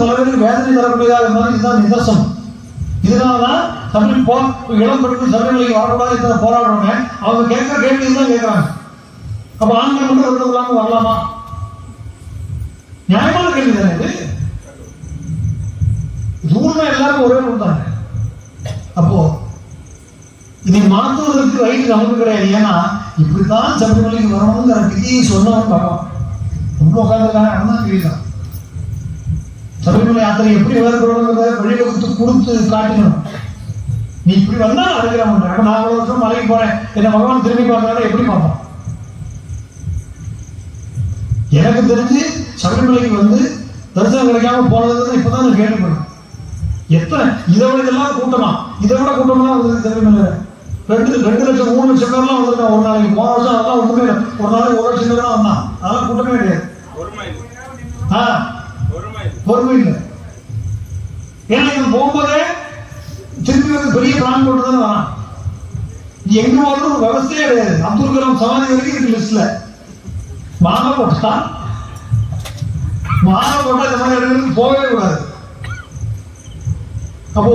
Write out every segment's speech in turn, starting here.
சிலருக்கு வேதனை தரக்கூடியதாக இருந்தாலும் இதுதான் நிதர்சனம் இதனாலதான் தமிழ் போ இளம் பெண்கள் சபைநிலைக்கு வரக்கூடாது இத்தனை போராடுறாங்க. அவங்க கேட்கிற கேள்வி தான் கேட்கறாங்க. அப்ப ஆண்கள் மட்டும் விருது இல்லாம வரலாமா? நியாயமான கேள்வி தானே இது? இது உண்மை எல்லாரும் ஒரே கொடுத்தாங்க அப்போ இதை மாற்றுவதற்கு ரைட் நமக்கு கிடையாது. ஏன்னா இப்படித்தான் சபரிமலைக்கு வரணுங்கிற விதியை சொன்னவன் பகவான். ரொம்ப உட்காந்துருக்காங்க அண்ணா கேள்விதான் சபரிமலை யாத்திரை எப்படி வேறுபடுங்கிறத வழிவகுத்து கொடுத்து காட்டணும் நீ இப்படி வந்தா அடுக்கிறவன் அப்ப நான் ஒரு வருஷம் மலைக்கு போறேன். என்ன பகவான் திரும்பி பார்க்கறாரு எப்படி பார்ப்பான்? எனக்கு தெரிஞ்சு சபரிமலைக்கு வந்து தரிசனம் கிடைக்காம போனதுன்னு இப்பதான் நான் கேட்டுக்கிறேன் எத்தனை? இதை விட இதெல்லாம் கூட்டமா? இதை விட கூட்டமா வந்து சபரிமலை ரெண்டு ரெண்டு லட்சம் மூணு லட்சம் பேர்லாம் வந்திருக்கான் ஒரு நாளைக்கு போன வருஷம் அதெல்லாம் இல்லை. ஒரு நாளைக்கு ஒரு லட்சம் பேர் தான் வந்தான். அதெல்லாம் கூட்டமே கிடையாது. ஆ. பொறுமை இல்லை ஏன்னா இவன் போகும்போதே திருப்பி வந்து பெரிய பிளான் போட்டு தானே வரான் எங்க போறது ஒரு விவசாயே கிடையாது. அப்துல் கலாம் சமாதி வரைக்கும் இருக்கு லிஸ்ட்ல மாலை போட்டா. மாலை போட்டா இந்த மாதிரி இடங்களுக்கு போகவே கூடாது. அப்போ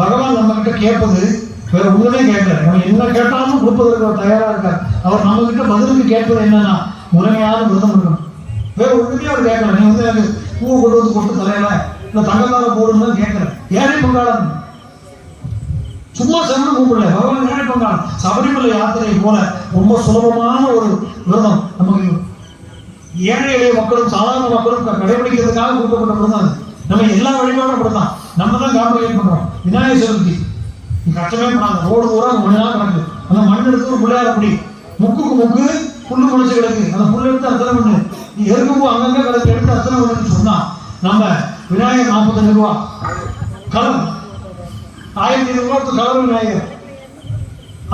பகவான் நம்ம கிட்ட கேட்பது வேற ஒண்ணுமே கேட்கல. நம்ம என்ன கேட்டாலும் கொடுப்பதற்கு அவர் தயாரா இருக்கார். அவர் நம்ம கிட்ட பதிலுக்கு கேட்பது என்னன்னா முறையான விரதம் இருக்கணும். வேற ஒண்ணுமே அவர் நீ வந்து எனக்கு பூ கொண்டு வந்து கொண்டு தலையில இல்ல தங்கத்தால போடுன்னு கேட்கிறேன் ஏழை பங்காளன்? சும்மா சரணம் கூப்பிடல பகவான் ஏழை பங்காளன்? சபரிமலை யாத்திரை போல ரொம்ப சுலபமான ஒரு விரதம் நமக்கு. ஏழை எளிய மக்களும் சாதாரண மக்களும் க- கடைபிடிக்கிறதுக்காக கொடுக்கப்பட்ட விரதம் அது. நம்ம எல்லா வழிபாடும் அப்படிதான் நம்ம தான் காம்ப்ளிகேட் பண்றோம். விநாயகர் சதுர்த்தி. கஷ்டமே பண்ணாத. ரோடு பூரா மண்ணா கிடக்கு. அந்த மண் எடுத்து ஒரு பிள்ளையார் அப்படி முக்குக்கு முக்கு புல்லு முளைச்சு கிடக்கு. அந்த புல்லு எடுத்து அத்தனை பண்ணு. நீ எருக்கும்பு அங்கங்க கிடக்கு. எடுத்து அத்தனை பண்ணுன்னு சொன்னா நம்ம விநாயகர் நாற்பத்தஞ்சு ரூபா. கலர். ஆயிரத்தி ஐநூறு ரூபா கலர் விநாயகர்.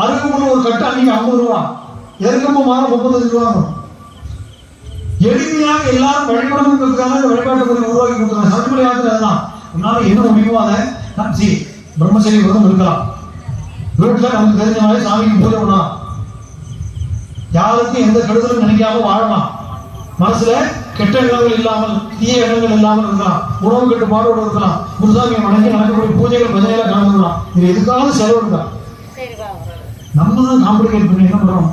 அருகம்புல் ஒரு கட்டு அன்னைக்கு ஐம்பது ரூபா. எருக்கம்பு மாதம் முப்பத்தஞ்சு ரூபா வரும். எளிமையாக எல்லாரும் வழிபடணுங்கிறதுக்காக இந்த வழிபாட்டு முறை உருவாக்கி கொடுத்துருக்காங்க. சபரிமலை யாத்திரை அதுதான். உன்னால என்ன முடியுமோ அதை நான் சரி பிரம்மச்சரி விரதம் இருக்கலாம். வீட்டில் நமக்கு தெரிஞ்ச மாதிரி சாமிக்கு பூஜை பண்ணலாம். யாருக்கும் எந்த கெடுதலும் நினைக்காம வாழலாம். மனசுல கெட்ட எண்ணங்கள் இல்லாமல் தீய எண்ணங்கள் இல்லாமல் இருக்கலாம். உணவு கட்டுப்பாடோடு இருக்கலாம். குருசாமியை வணங்கி நடக்கக்கூடிய பூஜைகள் பஜனையில கலந்துக்கலாம். இது எதுக்காவது செலவு இருக்கா நம்ம தான் காம்ப்ளிகேட் பண்ணி என்ன பண்றோம்?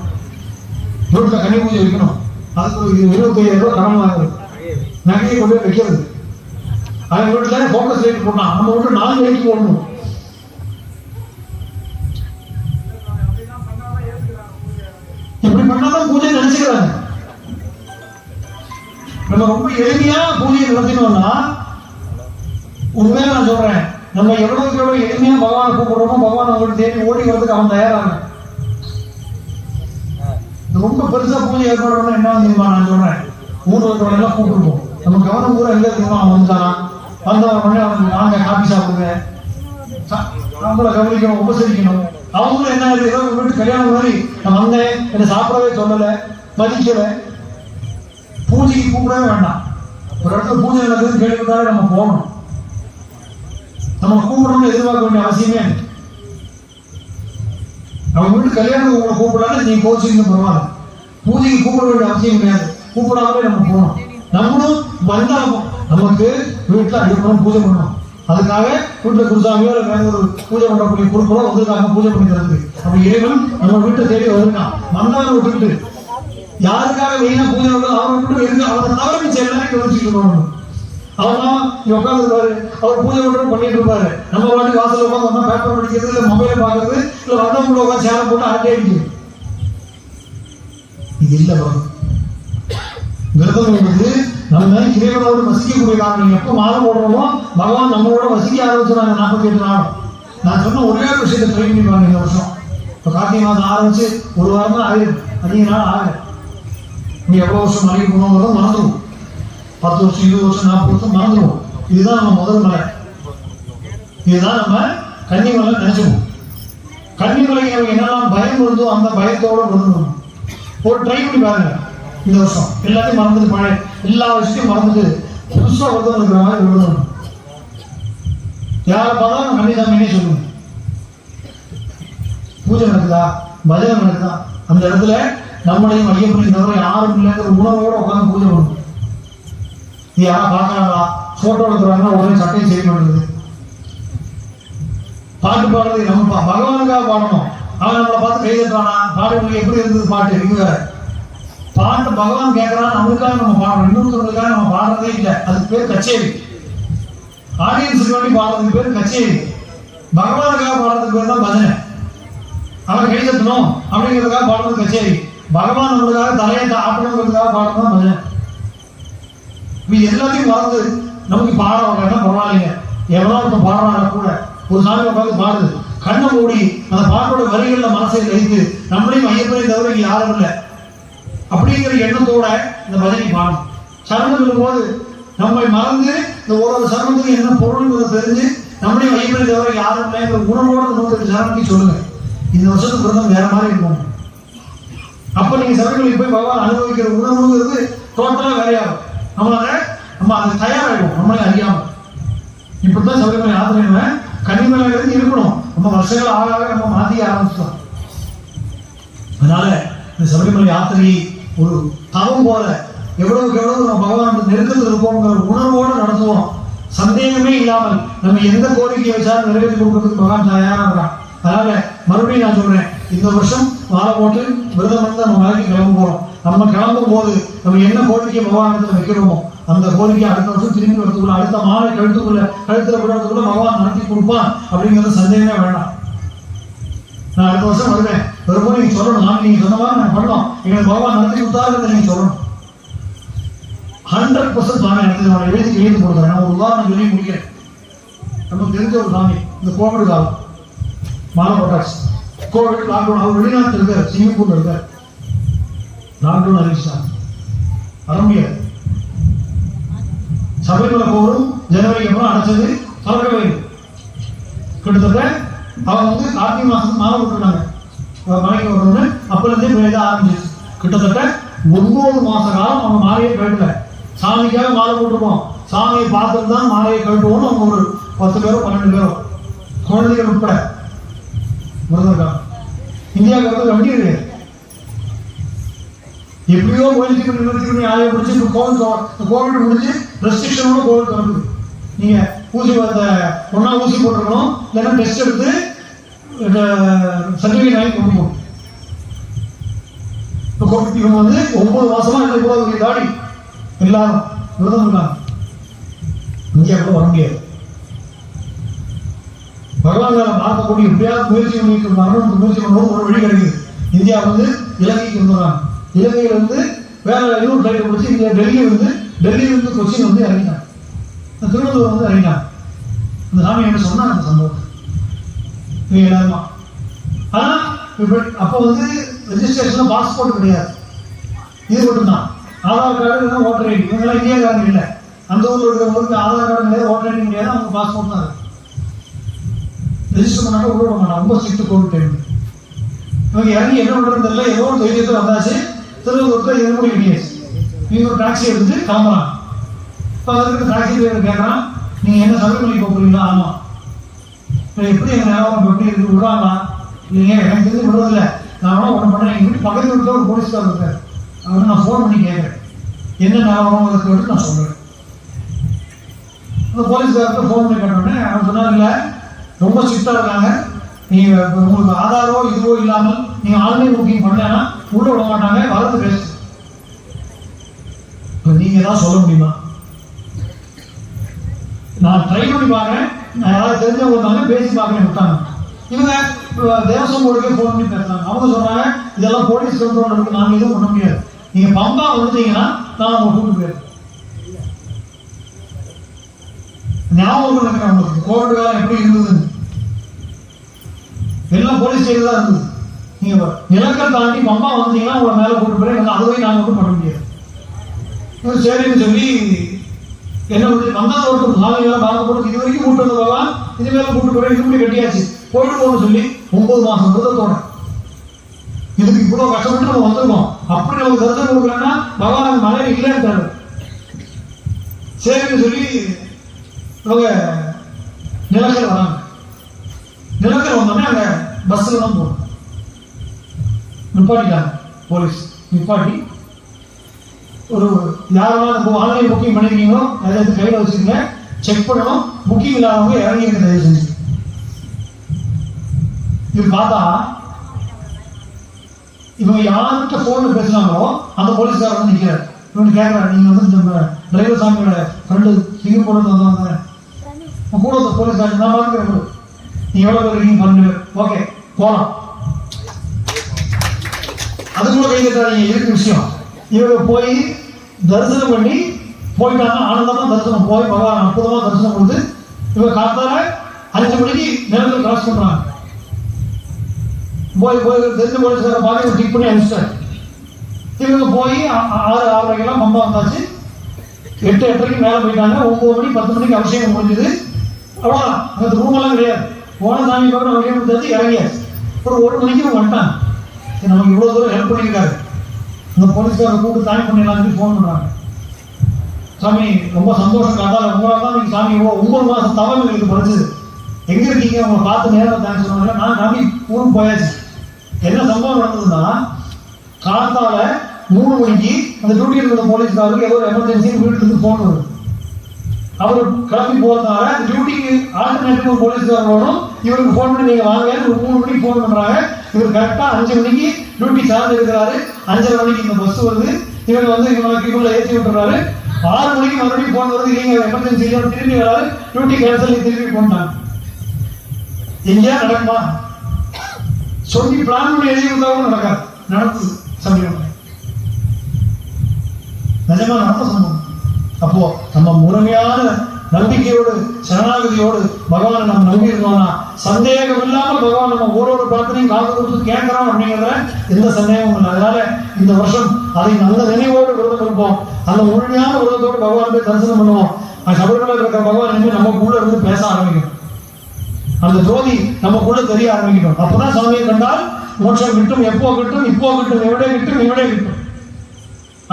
வீட்டுல கன்னி பூஜை வைக்கணும். அதுக்கு ஒரு இருபத்தி ஐயாயிரம் ரூபாய் கடன் வாங்குறது. நகையை கொண்டு வைக்கிறது. அவன் வீட்டுல ஃபோக்கஸ் லைட் போட்டான் நம்ம வீட்டு நாலு லைட் போடணும். இப்படி பண்ணாதான் பூஜை நினைச்சுக்கிறாங்க. நம்ம ரொம்ப எளிமையா பூஜையை நடத்தினோம்னா உண்மையா நான் சொல்றேன் நம்ம எவ்வளவுக்கு எவ்வளவு எளிமையா பகவானை கூப்பிடுறோமோ பகவான் அவங்களுக்கு தேடி ஓடி வரதுக்கு அவன் தயாராங்க ரொம்ப பெருசா பூஜை ஏற்பாடுனா என்ன தெரியுமா நான் சொல்றேன்? ஊர் வரவங்க எல்லாம் கூப்பிட்டுருப்போம் நம்ம கவனம் பூரா எங்க தெரியுமா அவன் வந்தான் வந்தவன் உடனே அவன் வாங்க காபி சாப்பிடுங்க. நம்மளை கவனிக்கணும் உபசரிக்கணும். அவங்களும் என்ன ஆகுது, ஏதோ வீட்டு கல்யாணம் மாதிரி. நான் வந்தேன். என்னை சாப்பிடவே சொல்லலை. மதிக்கலை. பூஜைக்கு கூப்பிடவே வேண்டாம். ஒரு இடத்துல பூஜை நடக்குதுன்னு கேள்விப்பட்டாலே நம்ம போகணும். நம்ம கூப்பிடணும்னு எதிர்பார்க்க வேண்டிய அவசியமே அவங்க வீட்டு கல்யாணம் உங்களை கூப்பிடாத நீ கோச்சிங்க பரவாயில்ல. பூஜைக்கு கூப்பிட வேண்டிய அவசியம் கிடையாது. கூப்பிடாமலே நம்ம போகணும். நம்மளும் வந்தாகும் நமக்கு வீட்டில் அடிப்படம் பூஜை பண்ணணும். அதுக்காக வீட்டில் குருசாமியோ இல்லை ஒரு பூஜை பண்ணக்கூடிய குருக்களோ வந்திருக்காங்க பூஜை பண்ணிக்கிறது தரது அப்ப இறைவன் நம்ம வீட்டை தேடி வந்திருக்கான். வந்தவனை விட்டுட்டு யாருக்காக மெயினா பூஜை பண்ணணும் அவரை விட்டு இருக்கு அவரை தவறு செய்யலாம் எல்லாரையும் கவனிச்சுட்டு இருக்கணும் அவன் உட்காந்துருப்பாரு அவர் பூஜை மட்டும் பண்ணிட்டு இருப்பாரு. நம்ம வாட்டி வாசல் உட்காந்து ஒன்றா பேப்பர் படிக்கிறது இல்லை மொபைல் பார்க்கறது இல்லை கூட உட்காந்து சேலம் போட்டு அரட்டை அடிக்கும் இது இல்லை விரதம் விரதம் என்பது நம்ம இறைவனோடு வசிக்கக்கூடியதாக நீங்க எப்போ மாதம் போடுறோமோ பகவான் நம்மளோட வசிக்க ஆரம்பிச்சுறாங்க நாற்பத்தி எட்டு நாளும். நான் சொன்ன ஒரே ஒரு விஷயத்தை ட்ரை பண்ணி பாருங்க இந்த வருஷம். இப்போ கார்த்திகை மாதம் ஆரம்பிச்சு ஒரு வாரம் தான் ஆயிருக்கு அதிக நாள் ஆகல. நீ எவ்வளோ வருஷம் மலைக்கு போகணுங்கிறத மறந்துடும் பத்து வருஷம் இருபது வருஷம் நாற்பது வருஷம் மறந்துடுவோம். இதுதான் நம்ம முதல் மலை. இதுதான் நம்ம கன்னிமலை நினைச்சுவோம் கன்னிமலைக்கு நமக்கு என்னெல்லாம் பயம் இருந்தோ அந்த பயத்தோடு வந்துடணும் ஒரு ட்ரை பண்ணி பாருங்க. இந்த வருஷம். எல்லாத்தையும் மறந்துட்டு பழைய எல்லா விஷயம் மறந்துட்டு புதுசா ஒருத்தர் இருக்கிற மாதிரி விழுந்துடும் யாரை பார்த்தாலும் கன்னிசாமினே சொல்லுங்க பூஜை நடக்குதா? பஜனை நடக்குதா? அந்த இடத்துல நம்மளையும் ஐயப்பனையும் தவிர யாரும் இல்லைங்கிற உணர்வோட உட்காந்து பூஜை பண்ணணும். இது யாரும் பார்க்கறாங்களா? போட்டோ எடுக்கிறாங்கன்னா உடனே சட்டையும் செய்ய மாட்டேங்குது பாட்டு பாடுறது நம்ம பகவானுக்காக பாடணும். அவன் நம்மளை பார்த்து கை தட்டுறானா? பாடுறது எப்படி இருந்தது பாட்டு? இங்கே பாட்டு பகவான் கேட்கறான் நம்மளுக்காக நம்ம பாடுறோம். இன்னொருத்தவங்களுக்காக நம்ம பாடுறதே இல்லை. அதுக்கு பேர் கச்சேரி. ஆடியன்ஸுக்கு வேண்டி பாடுறதுக்கு பேர் கச்சேரி. பகவானுக்காக பாடுறதுக்கு பேர் தான் பஜனை. அவன் கைதட்டணும் அப்படிங்கிறதுக்காக பாடுறது கச்சேரி. பகவான் நம்மளுக்காக தலையை ஆட்டணுங்கிறதுக்காக பாடுறது தான் பஜனை. இது எல்லாத்தையும் மறந்து நமக்கு பாட வரலன்னா பரவாயில்லைங்க. எவ்வளோ ஒருத்தன் பாடுறாங்க கூட. ஒரு சாமி உட்காந்து பாடுது. கண்ணை மூடி அந்த பாட்டோட வரிகளில் மனசை வைத்து நம்மளையும் ஐயப்பனையும் தவிர இங்கே யாரும் இல்லை. அப்படிங்கிற எண்ணத்தோட இந்த பஜனை பாடணும் சரணம் இருக்கும்போது நம்மை மறந்து இந்த ஒரு சரணத்துக்கு என்ன பொருள்ங்கிறத தெரிஞ்சு நம்மளையும் ஐயப்பனை தவிர யாரும் இல்லைங்கிற உணர்வோட நூற்றி சரணத்தை சொல்லுங்க. இந்த வருஷத்துக்கு விரதம் வேற மாதிரி இருக்கும் அப்ப நீங்க சபைகளுக்கு போய் பகவான் அனுபவிக்கிற உணர்வுங்கிறது டோட்டலா வேறையாகும். நம்மளால நம்ம அது தயாராகும் நம்மளே அறியாம. இப்படித்தான் சபரிமலை யாத்திரை கனிமலையிலிருந்து இருக்கணும். நம்ம வருஷங்கள் ஆக ஆக நம்ம மாத்திய ஆரம்பிச்சிட்டோம். அதனால இந்த சபரிமலை யாத்திரையை ஒரு தவம் போல எவ்வளவுக்கு எவ்வளவு நம்ம பகவான் நெருக்கத்தில் இருப்போங்கிற உணர்வோடு நடத்துவோம் சந்தேகமே இல்லாமல் நம்ம எந்த கோரிக்கையை வச்சாலும் நிறைவேற்றி கொடுக்கறதுக்கு பகவான் தயாராக இருக்கான் அதனால மறுபடியும் நான் சொல்றேன் இந்த வருஷம் மாலை போட்டு விரதம் வந்து நம்ம மலைக்கு கிளம்ப போறோம் நம்ம கிளம்பும் போது நம்ம என்ன கோரிக்கை பகவானிடத்தில் வைக்கிறோமோ அந்த கோரிக்கை அடுத்த வருஷம் திரும்பி வரதுக்குள்ள அடுத்த மாலை கழுத்துக்குள்ள கழுத்துல விடுறதுக்குள்ள பகவான் நடத்தி கொடுப்பான் அப்படிங்கிறது சந்தேகமே வேண்டாம். நான் அடுத்த வருஷம் வருவேன். வரும்போது நீங்க சொல்லணும். நான் நீங்க சொன்ன மாதிரி நான் பண்ணோம் எங்களுக்கு பகவான் நடத்தி கொடுத்தாருன்னு நீங்க சொல்லணும். ஹண்ட்ரட் பர்சன்ட் சாமி நடத்தி நான் எழுதி எழுதி கொடுக்குறேன் நான் ஒரு உதாரணம் சொல்லி முடிக்கிறேன். நமக்கு தெரிஞ்ச ஒரு சாமி இந்த கோவிட் காலம். மாலை போட்டாச்சு. கோவிட் லாக்டவுன் அவர் வெளிநாட்டில் இருக்கார். சிங்கப்பூர்ல இருக்கார். லாக்டவுன் அறிவிச்சாங்க வர முடியாது. சபரிமலை போரும் ஜனவரிக்கு அப்புறம் அடைச்சது. திறக்கவே இல்லை கிட்டத்தட்ட அவங்க வந்து கார்த்திகை மாசம் மாலை விட்டுருந்தாங்க மலைக்கு வரணும்னு அப்பலேருந்தே பெய்ய ஆரம்பிச்சு கிட்டத்தட்ட ஒன்பது மாச காலம் அவங்க மாலையை கழட்டல. சாமிக்காக மாலை போட்டிருப்போம். சாமியை பார்த்துட்டு தான் மாலையை கழட்டுவோம்னு அவங்க ஒரு பத்து பேரோ பன்னெண்டு பேரோ குழந்தைகள் உட்பட விரதம் இந்தியாவுக்கு வந்து வண்டி கிடையாது எப்படியோ கோயிலுக்கு பண்ணி நிறுத்தி பண்ணி முடிச்சு இப்போ கோவில் கோவிட் முடிஞ்சு ரெஸ்ட்ரிக்ஷனோட கோவில் திறக்குது. நீங்க ஊசி அந்த ஒன்றா ஊசி போட்டுருக்கணும் இல்லைன்னா டெஸ்ட் எடுத்து சர்டிஃபிகேட் வாங்கி கொடுக்கணும். இப்போ கோவிட் இவங்க வந்து ஒன்பது மாசமா இந்த இவ்வளவு தாடி எல்லாரும் விரதம் இருக்காங்க இந்தியா கூட வர முடியாது. பகவான் மேல பார்க்கக்கூடிய எப்படியாவது முயற்சி பண்ணிட்டு வரணும் முயற்சி பண்ணணும் ஒரு வழி கிடைக்குது. இந்தியா வந்து இலங்கைக்கு வந்துடுறாங்க. இலங்கையில வந்து வேற இன்னொரு ஃபிளைட் பிடிச்சி இங்கே டெல்லி வந்து டெல்லியிலிருந்து கொச்சின் வந்து இறங்கினாங்க இந்த திருவள்ளூர் வந்து இறங்கினாங்க அந்த சாமி என்ன சொன்னால் அந்த சம்பவம் எல்லாருமா ஆனா அப்போ வந்து ரெஜிஸ்ட்ரேஷன்ல பாஸ்போர்ட் கிடையாது. இது மட்டும்தான். ஆதார் கார்டு இல்லைன்னா ஓட்டர் ஐடி இவங்கெல்லாம் இந்தியாக்காரங்க இல்லை. அந்த ஊர்ல இருக்கிறவங்களுக்கு ஆதார் கார்டு கிடையாது ஓட்டர் ஐடி கிடையாது அவங்க பாஸ்போர்ட் தான் இருக்கு. ரெஜிஸ்டர் பண்ணாலும் உள்ள விட ரொம்ப ஸ்ட்ரிக்ட் கோவிட் டைம் இவங்க இறங்கி என்ன பண்றது தெரியல. ஏதோ ஒரு தைரியத்தில் வந்தாச்சு. திருவள்ளூருக்கு இருமுடி கிடையாது நீங்க ஒரு டாக்ஸி எடுத்து கிளம்புறான் இப்போ அதுக்கு டாக்ஸி டிரைவர் கேட்குறான் நீங்க என்ன சபரிமலை போக போறீங்களா? ஆமா. எப்படி எங்க நிலவரம் எப்படி விடுவாங்களா? இல்லைங்க எனக்கு தெரிஞ்சு விடுவதில்ல. நான் ஒன்று பண்ணுறேன் எங்கள் வீட்டு பக்கத்து வீட்டில் ஒரு போலீஸ்கார் இருக்கார் அவரை நான் ஃபோன் பண்ணி கேட்குறேன். என்ன ஞாபகம் இருக்கு நான் சொல்கிறேன் அந்த போலீஸ்காரர்கிட்ட ஃபோன் பண்ணி கேட்டோடனே அவன் சொன்னார்ல ரொம்ப ஸ்ட்ரிக்டாக இருக்காங்க. நீங்கள் உங்களுக்கு ஆதாரோ இதுவோ இல்லாமல் நீங்கள் ஆன்லைன் புக்கிங் பண்ணலன்னா உள்ள விட மாட்டாங்க. வரது பேசு இப்போ நீங்கள் தான் சொல்ல முடியுமா? நான் ட்ரை பண்ணி பார்க்குறேன் யாராவது தெரிஞ்சவங்க வந்தாங்க பேசி பார்க்கணும் விட்டாங்க இவங்க தேவசம் போர்டுக்கே ஃபோன் பண்ணி பேசுறாங்க. அவங்க சொல்றாங்க இதெல்லாம் போலீஸ் சொல்றோம் இருக்கு. நாங்க எதுவும் பண்ண முடியாது. நீங்க பம்பா வந்துட்டீங்கன்னா நான் உங்க கூட்டு போயிருக்கேன் ஞாபகம் இருக்கிறேன் உங்களுக்கு. கோவிட் காலம் எப்படி இருந்தது எல்லாம் போலீஸ் செய்து தான் இருந்தது. நீங்க நிலக்கல் தாண்டி பம்பா வந்தீங்கன்னா உங்களை மேல கூட்டு போய் அதுவே நாங்க ஒன்றும் பண்ண முடியாது. சரின்னு சொல்லி என்ன பண்ணி வந்தா ஒரு சாலையெல்லாம் பாக போட்டு இது வரைக்கும் கூட்டு வரலாம் இது மேல கூட்டு போய் இது இப்படி கட்டியாச்சு. போயிட்டு போகணும்னு சொல்லி ஒன்பது மாசம் விரதத்தோட. இதுக்கு இவ்வளவு கஷ்டப்பட்டு நம்ம வந்திருக்கோம். அப்படி நமக்கு தரிசனம் கொடுக்கலன்னா பகவான் மழை மலையில இல்லைன்றாரு சரின்னு சொல்லி அவங்க நிலக்கல் வராங்க. நிலக்கல் வந்தோடனே அங்க பஸ்ல தான் போகணும். நிப்பாட்டிட்டாங்க. போலீஸ். நிப்பாட்டி ஒரு யாரெல்லாம் ஆன்லைன் புக்கிங் பண்ணிருக்கீங்களோ அதை எடுத்து கையில் வச்சுக்கோங்க. செக் பண்ணணும். புக்கிங் இல்லாதவங்க இறங்கிருங்க தயவு செஞ்சு. இது பார்த்தா இவங்க யார்கிட்ட ஃபோனில் பேசுனாங்களோ அந்த போலீஸ்காரர் வந்து நிற்கிறார் இவன் கேட்குறாரு நீங்கள் வந்து நம்ம டிரைவர் சாமியோட ஃப்ரெண்டு சிங்கப்பூர்லேருந்து வந்தவங்க. உங்க கூட ஒரு போலீஸ்காரர் நான் பார்க்குறேன் நீ எவ்வளோ பேர் இருக்கீங்க பன்னெண்டு ஓகே போகலாம் அதுக்குள்ள கை தட்டாதீங்க இருக்கு விஷயம்? இவங்க போய் தரிசனம் பண்ணி போயிட்டாங்க. ஆனந்தமா தரிசனம் போய் பகவான் அற்புதமா தரிசனம் கொடுத்து இவங்க காத்தால அஞ்சு மணிக்கு நேரத்தில் கிராஸ் பண்றாங்க. போய் போய் தெரிஞ்ச போலீஸ்கார பாதி டிக் பண்ணி அனுப்பிச்சிட்டாரு இவங்க போய் ஆறு ஆறரைக்கெல்லாம் மம்பா வந்தாச்சு. எட்டு எட்டரைக்கு மேலே போயிட்டாங்க. ஒன்பது மணி பத்து மணிக்கு அபிஷேகம் முடிஞ்சது. அவ்வளோதான் அந்த ரூம் எல்லாம் கிடையாது. போன சாமி பக்கம் அபிஷேகம் தெரிஞ்சு இறங்கியாச்சு. ஒரு ஒரு மணிக்கு இவங்க வந்துட்டாங்க. நமக்கு இவ்வளோ தூரம் ஹெல்ப் பண்ணியிருக்காரு. அந்த போலீஸ்காரரை கூப்பிட்டு சாமி பண்ணிடலாம்னு ஃபோன் பண்ணுறாங்க சாமி ரொம்ப சந்தோஷம் காட்டால உங்களால் தான் நீங்கள் சாமி இவ்வளோ ஒன்பது மாதம் தவறு எங்களுக்கு படிச்சது. எங்கே இருக்கீங்க? உங்களை பார்த்து நேரம் தேங்க்ஸ் சொன்னாங்க நான் நம்பி ஊருக்கு போயாச்சு. என்ன சம்பவம் நடந்ததுன்னா காத்தால மூணு மணிக்கு அந்த டியூட்டியில் இருந்த போலீஸ்காரருக்கு ஏதோ ஒரு எமர்ஜென்சின்னு வீட்டுக்கு ஃபோன் வருது. அவர் கிளம்பி போறதுனால அந்த டியூட்டிக்கு ஆல்டர்னேட்டிவ் ஒரு இவருக்கு ஃபோன் பண்ணி நீங்க வாங்க. ஒரு மூணு மணிக்கு ஃபோன் பண்றாங்க. இவர் கரெக்டா அஞ்சு மணிக்கு டியூட்டி சார்ந்து இருக்கிறாரு அஞ்சரை மணிக்கு இந்த பஸ் வருது. இவர் வந்து இவங்களுக்கு இவங்களை ஏற்றி விட்டுறாரு. ஆறு மணிக்கு மறுபடியும் ஃபோன் வருது. நீங்க எமர்ஜென்சி திரும்பி வராரு. டியூட்டி கேன்சல் திரும்பி போனாங்க எங்கேயா நடக்குமா? சொல்லி பிளான் பண்ணி எழுதி இருந்தாலும் நடக்காது. நடக்குது. சமயம் நிஜமா நடந்த சம்பவம். அப்போ நம்ம முழுமையான நம்பிக்கையோடு சரணாகதியோடு பகவானை நம்ம நம்பி இருந்தோம்னா சந்தேகம் இல்லாமல் பகவான் நம்ம ஒரு ஒரு பிரார்த்தனையும் காது கொடுத்து கேட்கிறோம் அப்படிங்கிறத எந்த சந்தேகமும் இல்லை. அதனால இந்த வருஷம் அதை நல்ல நினைவோடு விரதம் இருப்போம். அந்த முழுமையான விரதத்தோடு பகவான் போய் தரிசனம் பண்ணுவோம். சபரிமலை இருக்கிற பகவான் இனிமேல் நமக்குள்ள இருந்து பேச ஆரம்பிக்கும். அந்த ஜோதி நமக்குள்ள தெரிய ஆரம்பிக்கணும் அப்பதான் சாமியை கண்டால் மோட்சம் கிட்டும் எப்போ கிட்டும் இப்போ கிட்டும் எവിടെ கிட்டும் எவ்வளோ கிட்டும்.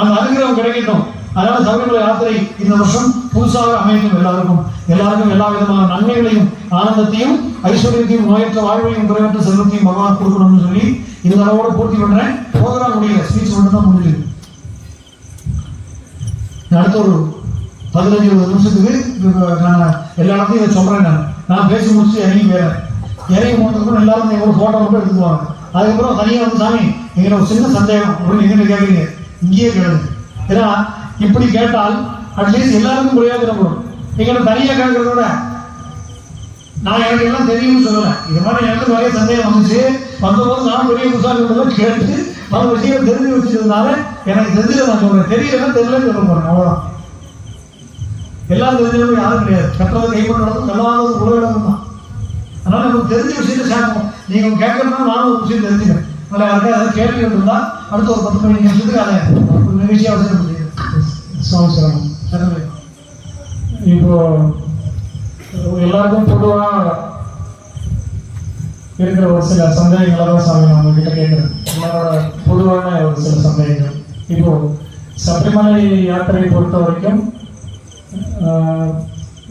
அந்த அனுகிரகம் கிடைக்கட்டும். அதனால சபரிமலை யாத்திரை இந்த வருஷம் புதுசாக அமையட்டும் எல்லாருக்கும். எல்லாருக்கும் எல்லா விதமான நன்மைகளையும் ஆனந்தத்தையும் ஐஸ்வர்யத்தையும் நோயற்ற வாழ்வையும் குறைவற்ற செல்வத்தையும் பகவான் கொடுக்கணும்னு சொல்லி இந்த அளவோட பூர்த்தி பண்றேன் போதனா முடியல ஸ்பீச் மட்டும் தான் முடியுது அடுத்த ஒரு பதினஞ்சு இருபது நிமிஷத்துக்கு நான் எல்லா இடத்தையும் இதை சொல்றேன் நான். நான் பேசி முடிச்சு இறங்கி வேறேன் இறங்கி போனதுக்கப்புறம் எல்லாரும் எங்களோட போட்டோ மட்டும் எடுத்துக்குவாங்க. அதுக்கப்புறம் தனியாக வந்து சாமி எங்களை ஒரு சின்ன சந்தேகம் அப்படின்னு எங்கிட்ட கேட்குறீங்க? இங்கேயே கிடையாது ஏன்னா இப்படி கேட்டால் அட்லீஸ்ட் எல்லாருக்கும் பிரயோஜனப்படும் வரும் எங்களை தனியாக கேட்கறத விட நான் எனக்கு எல்லாம் தெரியும்னு சொல்லலை. இது மாதிரி எனக்கு நிறைய சந்தேகம் வந்துச்சு. வந்தபோது நான் பெரிய புதுசாக கேட்டு பல விஷயம் தெரிஞ்சு வச்சதுனால எனக்கு தெரிஞ்சதை நான் சொல்றேன். தெரியலன்னா தெரியலன்னு சொல்ல போறேன் அவ்வளோ எல்லாம் தெரிஞ்சவங்க யாரும் கிடையாது. கற்றதை கைப்பற்றதும் நல்லாதது உலகம் தான். அதனால நமக்கு தெரிஞ்ச விஷயத்தை சேர்க்கணும். நீங்க கேட்கணும்னா நானும் ஒரு விஷயம் தெரிஞ்சுக்கிறேன். அதில் யாருக்கா ஏதாவது கேள்வி இருந்தால் அடுத்த ஒரு பத்து மணி நிமிஷத்துக்கு அதை. ஒரு நிகழ்ச்சியாக அவசரம் சமஸ்கிரம் பண்ணுறேன் இப்போ எல்லாருக்கும் பொதுவாக இருக்கிற ஒரு சில சந்தேகங்களை தான் சாமி நான் உங்ககிட்ட கேட்குறேன். எல்லாரோட பொதுவான ஒரு சில சந்தேகங்கள். இப்போ சபரிமலை யாத்திரையை பொறுத்த வரைக்கும்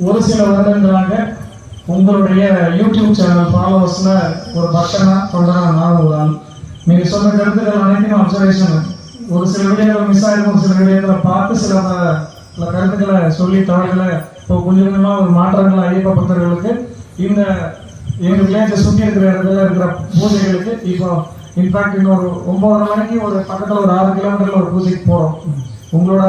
ஒரு சில வருடங்களாக உங்களுடைய யூடியூப் சேனல் ஃபாலோவர்ஸில் ஒரு பக்தனா தொண்டனா நான் ஒரு ஆள் நீங்க சொன்ன கருத்துக்கள் அனைத்தையும் அப்சர்வேஷன் ஒரு சில விடயங்கள் மிஸ் ஆகிருக்கும் ஒரு சில விடயங்களை பார்த்து சில சில கருத்துக்களை சொல்லி தவறுகளை இப்போ கொஞ்சம் கொஞ்சமாக ஒரு மாற்றங்கள் ஐயப்ப பக்தர்களுக்கு இந்த எங்க வில்லேஜை சுற்றி இருக்கிற இடத்துல இருக்கிற பூஜைகளுக்கு இப்போ இன்ஃபேக்ட் இன்னொரு ஒன்பதரை மணிக்கு ஒரு பக்கத்தில் ஒரு ஆறு கிலோமீட்டர்ல ஒரு பூஜைக்கு போகிறோம் உங்களோட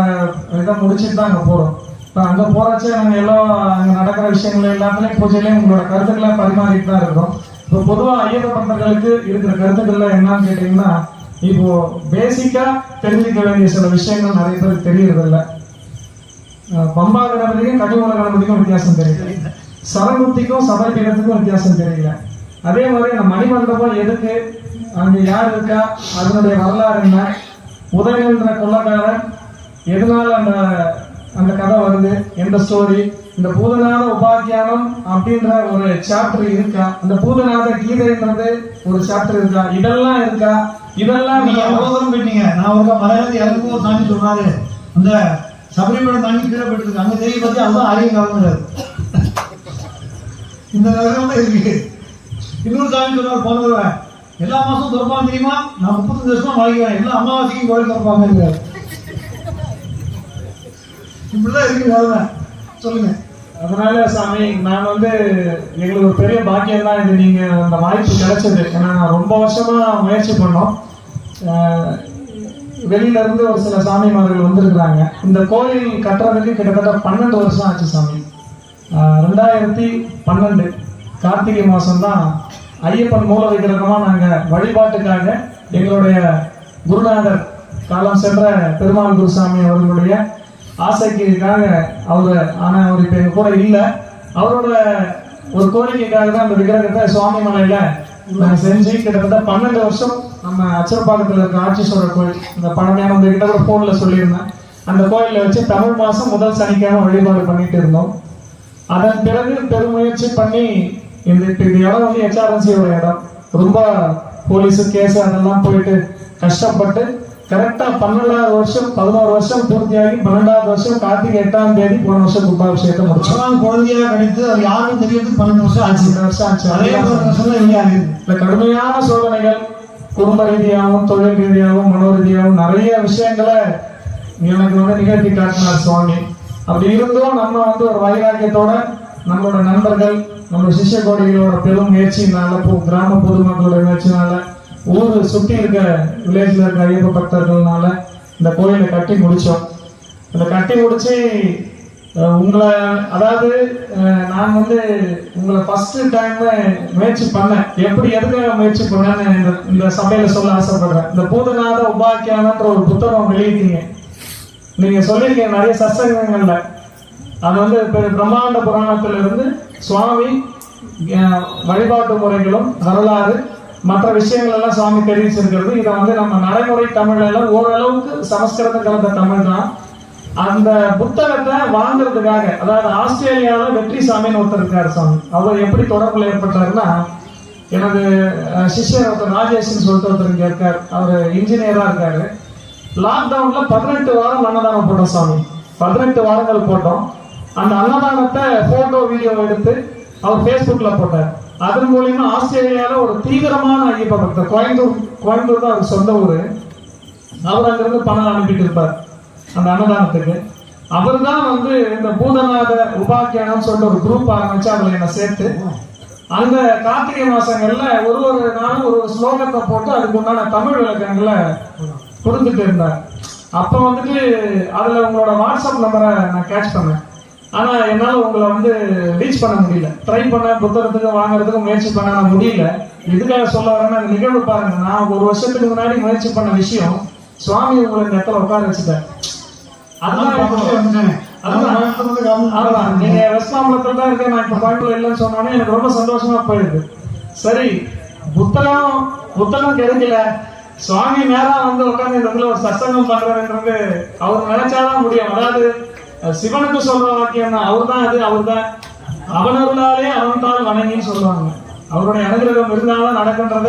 இதை முடிச்சுட்டு தான் அங்கே போகிறோம் இப்போ அங்கே போகிறச்சே நாங்கள் எல்லாம் அங்கே நடக்கிற விஷயங்கள் எல்லாத்துலேயும் பூஜையிலையும் உங்களோட கருத்துக்களை பரிமாறிட்டு தான் இருக்கிறோம். இப்போ பொதுவாக ஐயப்ப பக்தர்களுக்கு இருக்கிற கருத்துக்கள்லாம் என்னன்னு கேட்டிங்கன்னா இப்போ பேசிக்கா தெரிஞ்சுக்க வேண்டிய சில விஷயங்கள் நிறைய பேருக்கு தெரியறதில்ல. பம்பா கணபதிக்கும் கட்டுமலை கணபதிக்கும் வித்தியாசம் தெரியல. சரமுத்திக்கும் சபரிபீடத்துக்கும் வித்தியாசம் தெரியல. அதே மாதிரி இந்த மணிமண்டபம் எதுக்கு? அங்க யார் இருக்கா? அதனுடைய வரலாறு என்ன? உதயன்ற கொள்ளக்காரன் எதனால அந்த அந்த கதை வருது. எந்த ஸ்டோரி இந்த பூதநாத உபாக்கியானம் அப்படின்ற ஒரு சாப்டர் இருக்கா? அந்த பூதநாத கீதைன்றது ஒரு சாப்டர் இருக்கா? இதெல்லாம் இருக்கா? இதெல்லாம் நீங்க தூரம் போயிட்டீங்க? நான் ஒரு மலையாளத்தில் எனக்கும் ஒரு சாமி சொன்னாரு அந்த சபரிமலை தாண்டி கீழே போயிட்டு இருக்கு அங்க தெரிய பத்தி அதுதான் ஆரியம் காலங்கிறாரு இந்த நகரம் இருக்கு. இன்னொரு சாமி சொன்னார் போன எல்லா மாசம் திறப்பாங்க தெரியுமா? நான் முப்பத்தஞ்சு வருஷமா வாழ்கிறேன் எல்லா அமாவாசைக்கும் கோயில் திறப்பாங்க இப்படிதான் இருக்கு வேலை சொல்லுங்க. அதனால சாமி நான் வந்து எங்களுக்கு ஒரு பெரிய பாக்கியம் தான் இது. நீங்க அந்த வாய்ப்பு கிடைச்சது. ஏன்னா ரொம்ப வருஷமா முயற்சி பண்ணோம். வெளியில இருந்து ஒரு சில சாமிமார்கள் வந்திருக்கிறாங்க. இந்த கோயில் கட்டுறதுக்கு கிட்டத்தட்ட பன்னெண்டு வருஷம் ஆச்சு சாமி. ரெண்டாயிரத்தி பன்னெண்டு கார்த்திகை மாதம் தான் ஐயப்பன் மூல விக்கிரகமாக நாங்கள் வழிபாட்டுக்காக எங்களுடைய குருநாதர் காலம் சென்ற பெருமாள் குருசாமி அவர்களுடைய ஆசைக்காக அவர் ஆனால் அவர் இப்போ எங்கள் கூட இல்லை. அவரோட ஒரு கோரிக்கைக்காக தான் அந்த விக்கிரகத்தை சுவாமி மலையில் நாங்க செஞ்சு கிட்டத்தட்ட பன்னெண்டு வருஷம் நம்ம அச்சரப்பாக்கத்தில் இருக்க ஆட்சீஸ்வரர் கோயில். இந்த பழமையான உங்ககிட்ட கூட ஃபோனில் சொல்லியிருந்தேன். அந்த கோயிலில் வச்சு தமிழ் மாதம் முதல் சனிக்கிழமை வழிபாடு பண்ணிட்டு இருந்தோம். அதன் பிறகு பெருமுயற்சி பண்ணி இந்த இந்த இடம் வந்து ஹெச்ஆர்என்சியோட இடம். ரொம்ப போலீஸு கேஸு அதெல்லாம் போயிட்டு கஷ்டப்பட்டு கரெக்டா பன்னெண்டாவது வருஷம் பதினோரு வருஷம் பூர்த்தியாகி பன்னெண்டாவது வருஷம் கார்த்திகை எட்டாம் தேதி போன வருஷம் கும்பாபிஷேகத்தை முடிச்சோம். சொன்னாங்க குழந்தையா கிடைத்து அது யாரும் தெரியறதுக்கு பன்னெண்டு வருஷம் ஆச்சு. வருஷம் ஆச்சு. அதே வருஷம் இங்கே இந்த கடுமையான சோதனைகள் குடும்ப ரீதியாகவும் தொழில் ரீதியாகவும் மனோ ரீதியாகவும் நிறைய விஷயங்களை எனக்கு வந்து நிகழ்த்தி காட்டினார் சுவாமி. அப்படி இருந்தும் நம்ம வந்து ஒரு வைராக்கியத்தோட நம்மளோட நண்பர்கள் நம்ம சிஷ்ய கோடிகளோட பெரும் முயற்சியினால பொ- கிராம பொதுமக்களோட முயற்சினால ஊர் சுற்றி இருக்க வில்லேஜில் இருக்க ஐயப்ப பக்தர்கள்னால இந்த கோயிலை கட்டி முடித்தோம் இந்த கட்டி முடித்து உங்களை அதாவது நான் வந்து உங்களை ஃபஸ்ட்டு டைம் முயற்சி பண்ணேன். எப்படி எதுக்காக முயற்சி பண்ணேன்னு இந்த இந்த சபையில் சொல்ல ஆசைப்படுறேன். இந்த பூதநாத உபாக்கியானன்ற ஒரு புத்தகம் வெளியிட்டீங்க நீங்கள் சொல்லியிருக்கீங்க நிறைய சத்சங்கங்கள்ல அது வந்து இப்போ பிரம்மாண்ட புராணத்திலிருந்து சுவாமி வழிபாட்டு முறைகளும் வரலாறு மற்ற விஷயங்கள் எல்லாம் சுவாமி தெரிவிச்சிருக்கிறது. இதை வந்து நம்ம நடைமுறை தமிழ்ல எல்லாம் ஓரளவுக்கு சமஸ்கிருதம் கலந்த தமிழ் தான். அந்த புத்தகத்தை வாங்குறதுக்காக அதாவது ஆஸ்திரேலியாவில் வெற்றி சாமின்னு ஒருத்தர் இருக்காரு சாமி அவர் எப்படி தொடர்புல ஏற்பட்டாருன்னா எனது சிஷ்யர் ஒருத்தர் ராஜேஷ்னு சொல்லிட்டு ஒருத்தர் இங்கே இருக்கார். அவர் இன்ஜினியரா இருக்காரு. லாக்டவுன்ல பதினெட்டு வாரம் அன்னதானம் போட்டோம் சாமி பதினெட்டு வாரங்கள் போட்டோம். அந்த அன்னதானத்தை போட்டோ வீடியோ எடுத்து அவர் ஃபேஸ்புக்கில் போட்டார். அதன் மூலியமா ஆஸ்திரேலியால ஒரு தீவிரமான ஐயப்ப பக்தர் கோயம்புத்தூர் கோயம்புத்தூர் தான் அவர் சொந்த ஊர். அவர் அங்கிருந்து பணம் அனுப்பிட்டு இருப்பார். அந்த அன்னதானத்துக்கு. அவர் தான் வந்து இந்த பூதநாத உபாக்கியானம் சொல்லிட்டு ஒரு குரூப் ஆரம்பிச்சு அதுல என்னை சேர்த்து அந்த கார்த்திகை மாசங்கள்ல ஒரு ஒரு நாளும் ஒரு ஒரு ஸ்லோகத்தை போட்டு அதுக்கு உண்டான தமிழ் விளக்கங்களை கொடுத்துட்டு இருந்தார். அப்போ வந்துட்டு அதுல உங்களோட வாட்ஸ்அப் நம்பரை நான் கேட்ச் பண்ணேன். ஆனா என்னால உங்களை வந்து ரீச் பண்ண முடியல. ட்ரை பண்ண புத்தகத்துக்கு வாங்குறதுக்கு முயற்சி பண்ண நான் முடியல. எதுக்காக சொல்ல வரேன்னா இந்த நிகழ்வு பாருங்க. நான் ஒரு வருஷத்துக்கு முன்னாடி முயற்சி பண்ண விஷயம் சுவாமி உங்களை இந்த இடத்துல உட்கார வந்துட்டானே. அதுதான். ஆமா, நீங்க வெஸ்ட் மாம்பலத்துல தான் இருக்கேன். நான் இப்ப கோயம்புத்தூர் இல்லைன்னு சொன்னோன்னே எனக்கு ரொம்ப சந்தோஷமா போயிடுது சரி புத்தகம் புத்தகம் கிடைக்கல. சுவாமி நேரா வந்து உட்கார்ந்து இந்த இடத்துல ஒரு சத்சங்கம் பண்றதுன்றது அவர் நினைச்சாதான் முடியும். அதாவது சிவனுக்கு சொல்ற வாக்கியம் தான் அவர் தான் அது அவர் தான் அவனருளாலே அவன்தால் வணங்கின்னு சொல்லுவாங்க. அவருடைய அனுகிரகம் இருந்தாலும் நடக்கின்றது.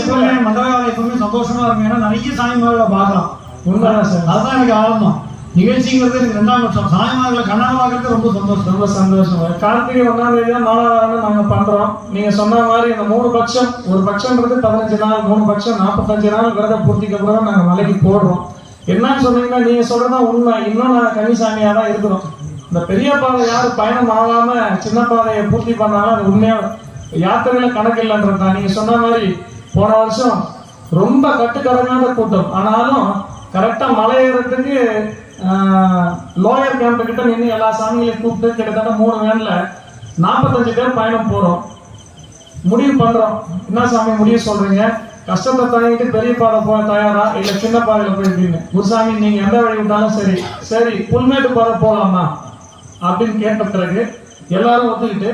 எப்பவுமே மண்டலகாலம் எப்பவுமே சந்தோஷமா இருக்கும். ஏன்னா நிறைய சாமிமார்களை பார்க்கலாம் உண்மைதான் சார். அதுதான் எனக்கு ஆரம்பம் நிகழ்ச்சிங்கிறது எனக்கு ரெண்டாம் வருஷம் சாமிமார்களை கண்ணாட பார்க்கறது ரொம்ப சந்தோஷம். ரொம்ப சந்தோஷம். கார்த்திகை ஒன்றாம் தேதி தான் மாலாதாரம் நாங்க பண்றோம். நீங்க சொன்ன மாதிரி இந்த மூணு பட்சம் ஒரு பட்சம்ன்றது பதினஞ்சு நாள் மூணு பட்சம் நாற்பத்தஞ்சு நாள் விரத பூர்த்திக்கு அப்புறம் நாங்க மலைக்கு போடுறோம். என்னன்னு சொன்னீங்கன்னா நீங்க சொல்றதா உண்மை. இன்னும் நான் கன்னிசாமியா தான் இருக்கிறோம் இந்த பெரிய பாதை யாரும் பயணம் ஆகாம சின்ன பாதையை பூர்த்தி பண்ணாலும் அது உண்மையா யாத்திரையில கணக்கு இல்லைன்றது தான் நீங்க சொன்ன மாதிரி போன வருஷம் ரொம்ப கட்டுக்கடங்காத கூட்டம். ஆனாலும் கரெக்டா மலை ஏறதுக்கு லோயர் கேம்ப் கிட்ட நின்று எல்லா சாமிகளையும் கூப்பிட்டு கிட்டத்தட்ட மூணு வேன்ல நாற்பத்தஞ்சு பேர் பயணம் போறோம். முடிவு பண்றோம். என்ன சாமி முடிவு சொல்றீங்க? கஷ்டத்தை தாங்கிட்டு பெரிய பாதை போக தயாரா? இல்ல சின்ன பாதையில போய் குருசாமி நீங்க எந்த வழி விட்டாலும் சரி. சரி புல்மேட்டு பாதை போலாமா? அப்படின்னு கேட்ட பிறகு எல்லாரும் ஒத்துக்கிட்டு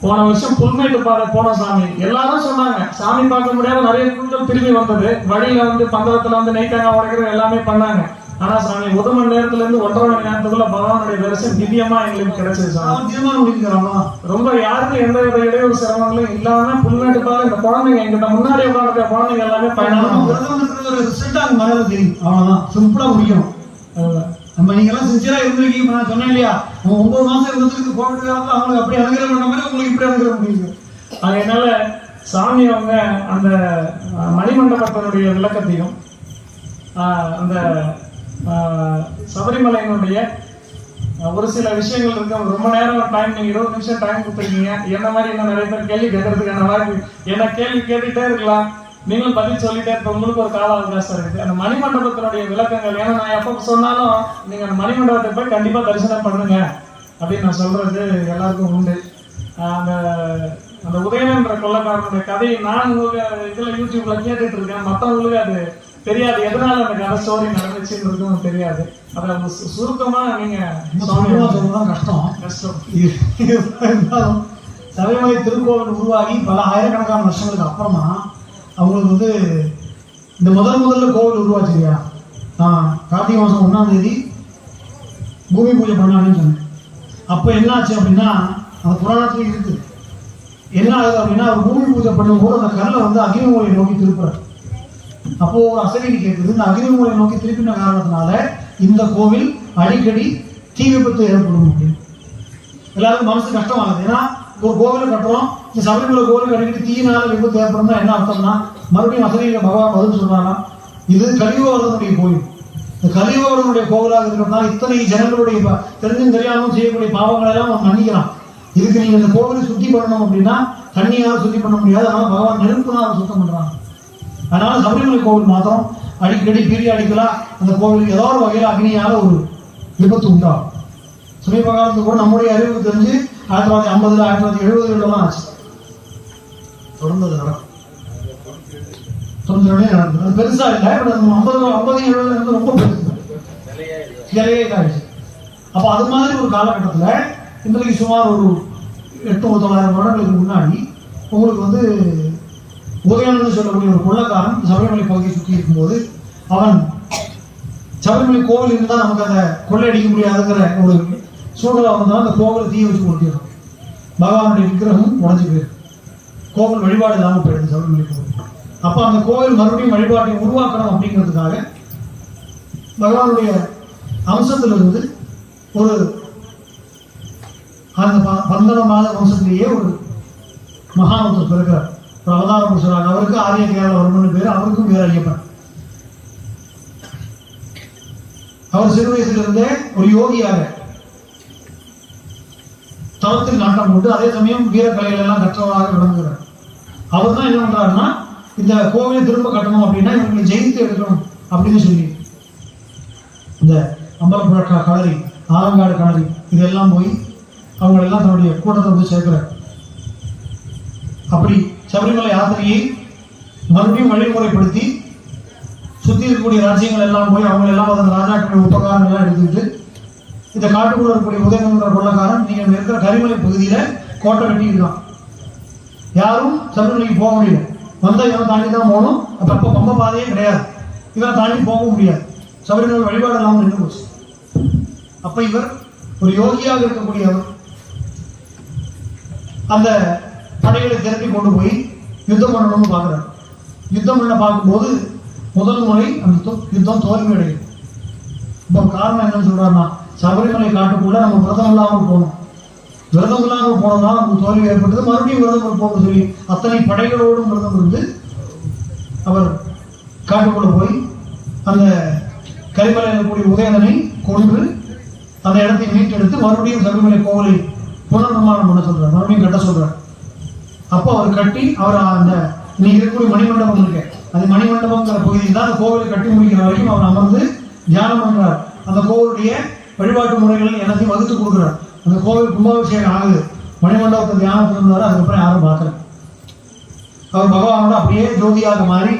போன வருஷம் புல்மேட்டு பாதை போன சாமி. எல்லாரும் சொன்னாங்க சாமி பார்க்க முடியாத நிறைய குழுக்கள் திரும்பி வந்தது. வழியில வந்து பந்தளத்துல வந்து நெய்க்காங்க உடைக்கிறது எல்லாமே பண்ணாங்க. ஆனா சாமி ஒரு மணி நேரத்துல இருந்து ஒன்றரை மணி நேரத்துக்குள்ள பகவானுடைய தரிசனம் திவ்யமா எங்களுக்கு கிடைச்சது சாமி. அவன் தீர்மானம் முடிக்கிறாமா ரொம்ப யாருக்கும் எந்த வித இடையூறு சிரமங்களும் இல்லாம புல்மேட்டு பாதை இந்த குழந்தைங்க எங்கிட்ட முன்னாடி உட்காந்துருக்க குழந்தைங்க எல்லாமே பயணம் மனதில் தெரியும் அவ்வளவுதான். சிம்பிளா முடியும். நம்ம நீங்க எல்லாம் சின்சியரா இருந்திருக்கீங்க நான் சொன்னேன் இல்லையா? ஒன்பது மாசம் இருந்ததுக்கு கோவிட் காலத்துல அவங்களுக்கு அப்படி பண்ண மாதிரி உங்களுக்கு இப்படி அனுகிரகம் முடியுது. அதனால சாமி அவங்க அந்த மணிமண்டபத்தினுடைய விளக்கத்தையும் அந்த சபரிமலையினுடைய ஒரு சில விஷயங்கள் இருக்கு. ரொம்ப நேரம் டைம் நீங்க இருபது நிமிஷம் டைம் கொடுத்துருக்கீங்க. என்ன மாதிரி இன்னும் நிறைய பேர் கேள்வி கேட்கறதுக்கான வாய்ப்பு என்ன கேள்வி கேட்டுட்டே இருக்கலாம். நீங்களும் பதில் சொல்லிட்டே இருப்ப உங்களுக்கு ஒரு கால அவகாசம் இருக்குது அந்த மணிமண்டபத்தினுடைய விளக்கங்கள் ஏன்னா நான் எப்போ சொன்னாலும் நீங்க அந்த மணிமண்டபத்தை போய் கண்டிப்பா தரிசனம் பண்ணுங்க அப்படின்னு நான் சொல்றது எல்லாருக்கும் உண்டு. அந்த அந்த அந்த என்ற கொள்ளக்காரனுடைய கதையை நான் உங்களுக்கு இதுல யூடியூப்ல கேட்டுட்டு இருக்கேன். மற்றவங்களுக்கு அது தெரியாது. எதனால அந்த கதை ஸ்டோரி நடந்துச்சுன்றதும் தெரியாது. அதை அவங்க சு- சுருக்கமா நீங்க சுருக்கமா சொல்றதுதான் கஷ்டம். கஷ்டம். சபரிமலை திருக்கோவில் உருவாகி பல ஆயிரக்கணக்கான வருஷங்களுக்கு அப்புறமா அவங்களுக்கு வந்து இந்த முதல் முதல்ல கோவில் உருவாச்சு இல்லையா? நான் கார்த்திகை மாதம் ஒன்றாம் தேதி பூமி பூஜை பண்ணலாம்னு சொன்னேன். அப்போ என்ன ஆச்சு அப்படின்னா அந்த புராணத்துல இருக்குது. என்ன ஆகுது அப்படின்னா அவர் பூமி பூஜை பண்ணும்போது அந்த கல்லை வந்து அகிலமூலையை நோக்கி திருப்புறார். அப்போ ஒரு அசரீதி கேட்குது இந்த அகிலமூலையை நோக்கி திருப்பின காரணத்தினால இந்த கோவில் அடிக்கடி தீ விபத்து ஏற்படும் அப்படின்னு. எல்லாருக்கும் மனசு கஷ்டமாகுது. ஏன்னா ஒரு கோவிலை கட்டுறோம் இந்த சபரிமலை கோவிலுக்கு அடிக்கடி தீயினால விபத்து ஏற்படும் என்ன அர்த்தம்னா மறுபடியும் அசரீக பகவான் பதில் சொல்றாராம் இது கலியுகவரதனுடைய கோவில். இந்த கலியுகவரனுடைய கோவிலாக இருக்கிறதுனால இத்தனை ஜனங்களுடைய தெரிஞ்சும் தெரியாமல் செய்யக்கூடிய பாவங்களை எல்லாம் அவன் மன்னிக்கிறான். இதுக்கு நீங்க இந்த கோவிலை சுத்தி பண்ணணும் அப்படின்னா தண்ணியால சுத்தி பண்ண முடியாது. அதனால பகவான் நெருப்புனால சுத்தம் பண்றாங்க. அதனால சபரிமலை கோவில் மாத்திரம் அடிக்கடி பீரியாடிக்கலா அந்த கோவிலுக்கு ஏதோ ஒரு வகையில் அக்னியால ஒரு விபத்து உண்டாகும். சமீப காலத்துக்கு கூட நம்முடைய அறிவுக்கு தெரிஞ்சு ஆயிரத்தி தொள்ளாயிரத்தி ஐம்பதுல ஆயிரத்தி தொள்ளாயிரத்தி எழுபதுலாம் ஆச்சு. தொடர்ந்து அது நடக்கும். தொண்ணூத்தி நடந்தது. அது பெருசா இல்லை பட் ஐம்பது ஐம்பது எழுபதுல இருந்து ரொம்ப பெருசு. நிலையே இதாகிடுச்சு அப்போ அது மாதிரி ஒரு காலகட்டத்தில் இன்றைக்கு சுமார் ஒரு எட்டு தொள்ளாயிரம் வருடங்களுக்கு முன்னாடி உங்களுக்கு வந்து உதயனன்னு சொல்லக்கூடிய ஒரு கொள்ளக்காரன் சபரிமலை பகுதியை சுற்றி இருக்கும்போது அவன் சபரிமலை கோவில் இருந்தால் நமக்கு அதை கொள்ளையடிக்க முடியாதுங்கிற ஒரு சூழ்நிலை வந்தால் அந்த கோவிலை தீ வச்சு கொடுத்திடும் பகவானுடைய விக்கிரகம் உடஞ்சி போயிடும். கோவில் வழிபாடு இல்லாமல் போயிடுது சபரிமலை கோவில். அப்போ அந்த கோவில் மறுபடியும் வழிபாட்டை உருவாக்கணும் அப்படிங்கிறதுக்காக பகவானுடைய அம்சத்திலிருந்து ஒரு அந்த ப- பந்தனமான வம்சத்திலேயே ஒரு மகானத்தர் பிறக்கிறார். அவதார புருஷராக அவருக்கு ஆரிய கேரளவர்மன் பேர் அவருக்கும் பேர் ஐயப்பன் அவர் சிறு வயசிலிருந்தே ஒரு யோகியாக தவத்தில் நாட்டம் போட்டு அதே சமயம் வீரக்கலைகள் எல்லாம் கற்றவராக விளங்குகிறார். அவர் தான் என்ன பண்றாருன்னா இந்த கோவிலை திரும்ப கட்டணும் அப்படின்னா இவங்களை ஜெயித்து எடுக்கணும் அப்படின்னு சொல்லி இந்த அம்பலப்புழ களரி ஆலங்காடு களரி இதெல்லாம் போய் அவங்களெல்லாம் தன்னுடைய கூட்டத்தை வந்து சேர்க்கிறார். அப்படி சபரிமலை யாத்திரையை மறுபடியும் வழிமுறைப்படுத்தி சுற்றி இருக்கக்கூடிய ராஜ்யங்கள் எல்லாம் போய் அவங்க எல்லாம் அதன் ராஜாக்களுடைய உபகாரம் எல்லாம் எடுத்துக்கிட்டு இந்த காட்டுக்குள்ள இருக்கக்கூடிய உதயங்கிற கொள்ளக்காரன் நீங்கள் இருக்கிற கரிமலை பகுதியில கோட்டை கட்டி யாரும் சபரிமலைக்கு போக முடியல. வந்தால் இவன் தாண்டி தான் போகணும். அப்போ அப்ப பம்ப பாதையே கிடையாது. இவனை தாண்டி போக முடியாது. சபரிமலை வழிபாடு இல்லாமல் நின்று போச்சு. அப்போ இவர் ஒரு யோகியாக இருக்கக்கூடியவர். அந்த படைகளை திரட்டி கொண்டு போய் யுத்தம் பண்ணணும்னு பார்க்குறாரு. யுத்தம் பண்ண பார்க்கும்போது முதல் முறை அந்த யுத்தம் தோல்வி அடையும். இப்போ காரணம் என்னன்னு சொல்கிறாருன்னா சபரிமலை காட்டுக்குள்ள நம்ம விரதம் இல்லாமல் போகணும். விரதம் இல்லாமல் போனதுனால நமக்கு தோல்வி ஏற்பட்டது. மறுபடியும் விரதம் இருப்போம்னு சொல்லி அத்தனை படைகளோடும் விரதம் இருந்து அவர் காட்டுக்குள்ளே போய் அந்த கரிமலையில் இருக்கக்கூடிய உதயனனை கொன்று அந்த இடத்தை மீட்டெடுத்து மறுபடியும் சபரிமலை கோவிலை புனர்நிர்மாணம் பண்ண சொல்கிறார் மறுபடியும் கட்ட சொல்கிறார் அப்போ அவர் கட்டி அவர் அந்த இன்னைக்கு இருக்கக்கூடிய மணிமண்டபம் இருக்கு. அது மணிமண்டபங்கிற பகுதியில் தான் அந்த கோவிலை கட்டி முடிக்கிற வரைக்கும் அவர் அமர்ந்து தியானம் பண்றார். அந்த கோவிலுடைய வழிபாட்டு முறைகள் எல்லாத்தையும் வகுத்து கொடுக்குறார். அந்த கோவில் கும்பாபிஷேகம் ஆகுது. மணிமண்டபத்தை தியானத்தில் இருந்தார் அதுக்கப்புறம் யாரும் பார்க்கல. அவர் பகவானோட அப்படியே ஜோதியாக மாறி